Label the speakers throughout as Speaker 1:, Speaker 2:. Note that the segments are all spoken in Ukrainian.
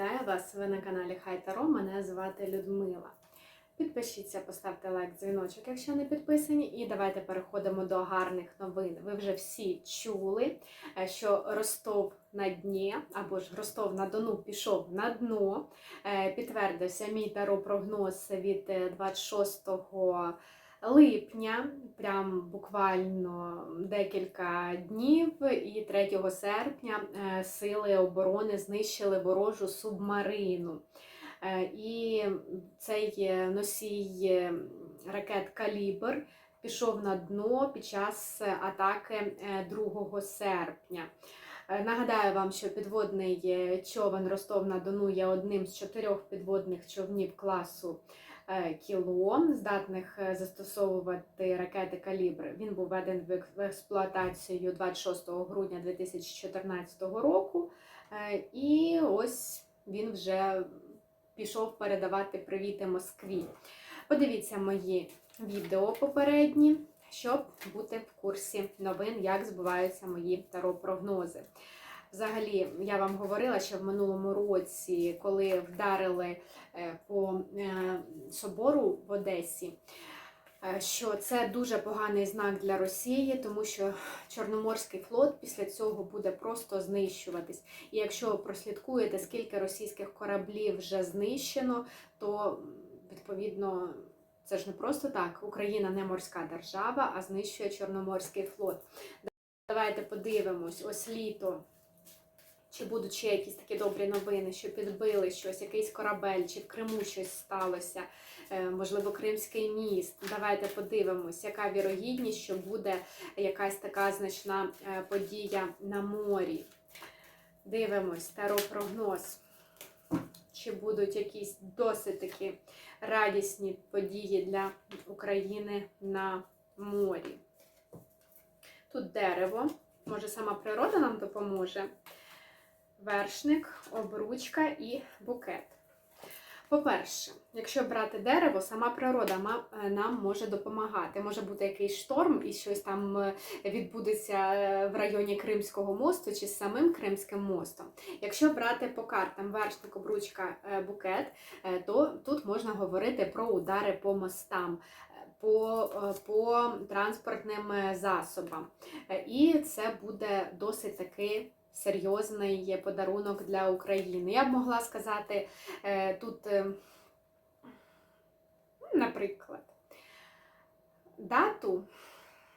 Speaker 1: Вітаю вас! Ви на каналі Хай Таро. Мене звати Людмила. Підпишіться, поставте лайк, дзвіночок, якщо не підписані. І давайте переходимо до гарних новин. Ви вже всі чули, е, що Ростов на дні або ж Ростов на Дону пішов на дно. Е, Підтвердився мій таро прогноз від е, 26 липня, прям буквально декілька днів, і 3 серпня е, сили оборони знищили ворожу субмарину. Е, І цей е, носій ракет Калібр пішов на дно під час атаки е, 2 серпня. Е, Нагадаю вам, що підводний е, човен Ростов на Дону є одним з чотирьох підводних човнів класу е, кіло, здатних застосовувати ракети калібр. Він був введений в експлуатацію 26 грудня 2014 року. І ось він вже пішов передавати привіти Москві. Подивіться мої відео попередні, щоб бути в курсі новин, як збуваються мої таро-прогнози. Взагалі, я вам говорила, що в минулому році, коли вдарили е, по е, собору в Одесі, е, що це дуже поганий знак для Росії, тому що Чорноморський флот після цього буде просто знищуватись. І якщо прослідкуєте, скільки російських кораблів вже знищено, то відповідно. Це ж не просто так. Україна не морська держава, а знищує Чорноморський флот. Давайте подивимось, ось літо. Чи будуть ще якісь такі добрі новини, що підбили щось, якийсь корабель, чи в Криму щось сталося, е, можливо, Кримський міст. Давайте подивимось, яка вірогідність, що буде якась така значна е, подія на морі. Дивимось, таро-прогноз. Чи будуть якісь досить такі радісні події для України на морі? Тут дерево, може, сама природа нам допоможе. Вершник, обручка і букет. По-перше, якщо брати дерево, сама природа е, нам може допомагати. Може бути якийсь шторм і щось там е, відбудеться е, в районі Кримського мосту чи з самим Кримським мостом. Якщо брати по картам вершник, обручка, букет, то тут можна говорити про удари по мостам. По, по транспортним засобам. І це буде досить таки серйозний подарунок для України. Я б могла сказати е, тут, е, наприклад, дату,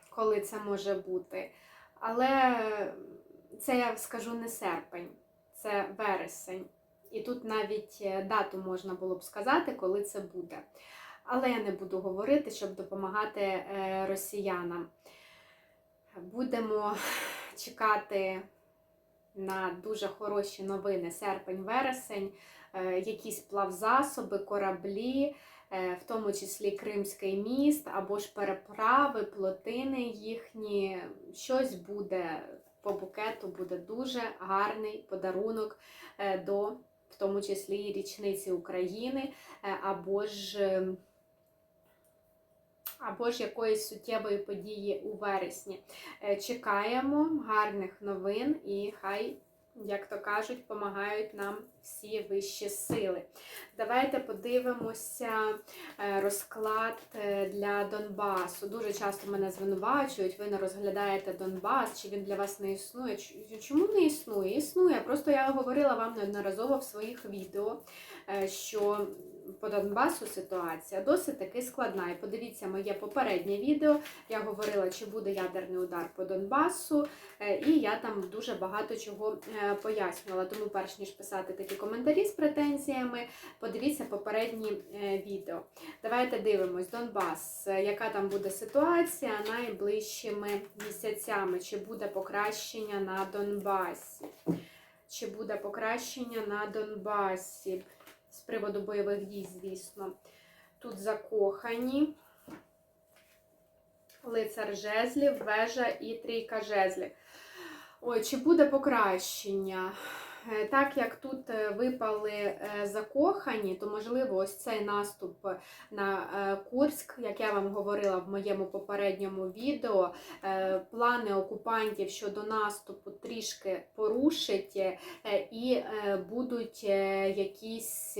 Speaker 1: коли це може бути, але це я скажу не серпень, це вересень. І тут навіть е, дату можна було б сказати, коли це буде. Але я не буду говорити, щоб допомагати росіянам. Будемо чекати на дуже хороші новини серпень-вересень, е, якісь плавзасоби, кораблі, е, в тому числі Кримський міст, або ж переправи, плотини їхні. Щось буде по букету, буде дуже гарний подарунок е, до, в тому числі річниці України, або ж. Або ж якоїсь суттєвої події у вересні. Е, Чекаємо гарних новин і хай, як то кажуть, допомагають нам всі вищі сили. Давайте подивимося е, розклад е, для Донбасу. Дуже часто мене звинувачують, ви не розглядаєте Донбас, чи він для вас не існує. Чому не існує? Існує. Просто я говорила вам неодноразово в своїх відео, е, що по Донбасу ситуація досить таки складна. І подивіться моє попереднє відео. Я говорила, чи буде ядерний удар по Донбасу, і я там дуже багато чого пояснювала. Тому, перш ніж писати такі коментарі з претензіями, подивіться попередні е, відео. Давайте дивимось Донбас, е, яка там буде ситуація найближчими місяцями, чи буде покращення на Донбасі. Чи буде покращення на Донбасі з приводу бойових дій, звісно. Тут закохані, лицар жезлів, вежа і трійка жезлів. Ой, чи буде покращення? Е, Так як тут е, випали е, закохані, то можливо ось цей наступ на Курськ, як я вам говорила в моєму попередньому відео, плани окупантів щодо наступу трішки порушить і будуть якісь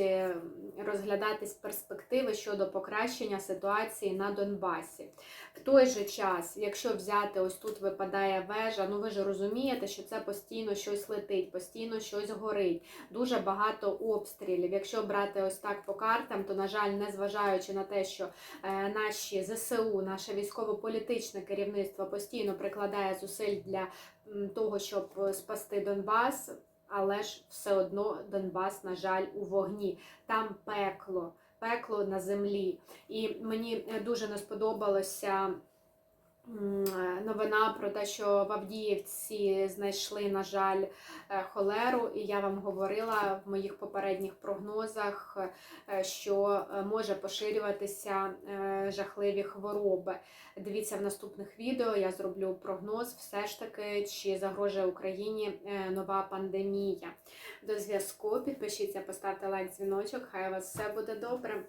Speaker 1: розглядатись перспективи щодо покращення ситуації на Донбасі. В той же час, якщо взяти ось тут випадає вежа, ну ви ж розумієте, що це постійно щось летить, постійно щось горить, дуже багато обстрілів. Якщо брати ось так по картам, то на жаль, незважаючи на те, що е, наші ЗСУ, наше військово-політичне керівництво постійно прикладає зусиль для того, щоб е, спасти Донбас. Але ж все одно Донбас, на жаль, у вогні. Там пекло, пекло на землі. І мені е, дуже не сподобалося новина про те, що в Авдіївці знайшли, на жаль, е, холеру. І я вам говорила в моїх попередніх прогнозах, е, що е, може поширюватися е, жахливі хвороби. Дивіться в наступних відео, я зроблю прогноз, все ж таки, чи загрожує Україні е, нова пандемія. До зв'язку. Підпишіться, поставте лайк, дзвіночок. Хай у вас все буде добре.